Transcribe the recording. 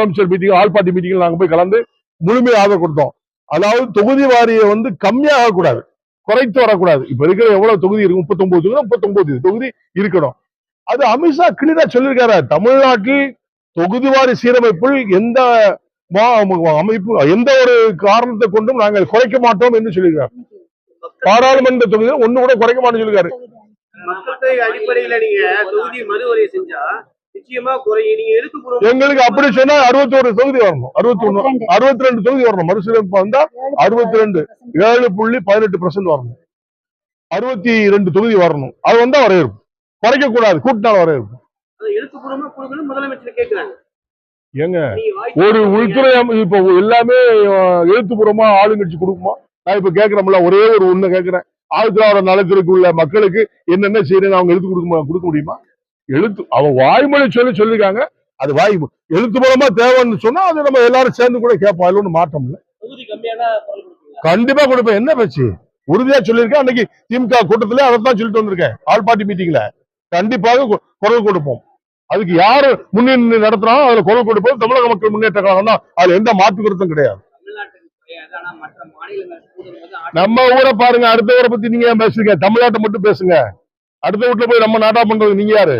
Council meeting all party மீட்டிங்ல நாங்கள் போய் கலந்து முழுமையாக ஆதரவு கொடுத்தோம். அதாவது தொகுதி வாரியை வந்து கம்மியாக கூடாது குறைத்து வரக்கூடாது. இப்ப இருக்கிற எவ்வளவு தொகுதி இருக்கு? முப்பத்தொன்பது தொகுதி முப்பத்தொன்பது தொகுதி இருக்கணும். அது அமித்ஷா கிளிதா சொல்லியிருக்காரு. தமிழ்நாட்டில் தொகுதி வாரி சீரமைப்பில் எந்த அமைப்பு எந்த ஒரு காரணத்தை கொண்டும் நாங்கள் குறைக்க மாட்டோம் என்று சொல்லியிருக்காரு. பாராளுமன்ற தொகுதியில் ஒண்ணு கூட குறைக்க மாட்டோம் சொல்லியிருக்காரு. நிச்சயமா குறையும் நீங்க எழுத்து எங்களுக்கு அப்படி சொன்னா அறுபத்தோரு தொகுதி வரணும். அறுபத்தி ஒண்ணு அறுபத்தி ரெண்டு. தொகுதி வரணும். மறுசீரமைப்பு வந்தா அறுபத்தி ரெண்டு ஏழு புள்ளி பதினெட்டு பர்சன்ட் வரணும். அறுபத்தி ரெண்டு தொகுதி வரணும். அது வந்தா வரையிருக்கும் குறைக்க கூடாது கூட்டினால் வரையிருக்கும் முதலமைச்சர் கேட்கிறாங்க ஏங்க ஒரு உள்துறை இப்ப எல்லாமே எழுத்துப்பூர்வமா ஆளுங்கட்சி கொடுக்குமா? நான் இப்ப கேக்குறோம்ல ஒரே ஒரு ஒண்ணு கேக்குறேன். ஆழ்த்திராவிட நலத்திற்கு உள்ள மக்களுக்கு என்னென்ன செய்யணும் அவங்க எழுத்து கொடுக்க கொடுக்க முடியுமா? எழுத்து அவங்க வாய்மொழி சொல்லி சொல்லிருக்காங்க. அது வாய் எழுத்து மூலமா தேவைன்னு சொன்னா அது நம்ம எல்லாரும் சேர்ந்து கூட கேட்போம். அதுல ஒண்ணு மாற்றம் இல்ல. கண்டிப்பா கொடுப்பேன். என்ன பேச்சு? உறுதியா சொல்லியிருக்கேன். அன்னைக்கு திமுக கூட்டத்துல அதைத்தான் சொல்லிட்டு வந்திருக்கேன். ஆல் பார்ட்டி மீட்டிங்ல கண்டிப்பாக குரல் கொடுப்போம். அதுக்கு யாரு முன்னின்று நடத்துறாங்க அதுல குரல் கொடுப்போம். தமிழக மக்கள் முன்னேற்ற கழகம் தான். அதுல எந்த மாற்று கருத்தும் கிடையாது. நம்ம ஊரை பாருங்க. அடுத்த ஊரை பத்தி நீங்க பேசுறீங்க? தமிழ்நாட்டை மட்டும் பேசுங்க. அடுத்த வீட்டுல போய் நம்ம நாட்டா பண்றது நீங்க யாரு?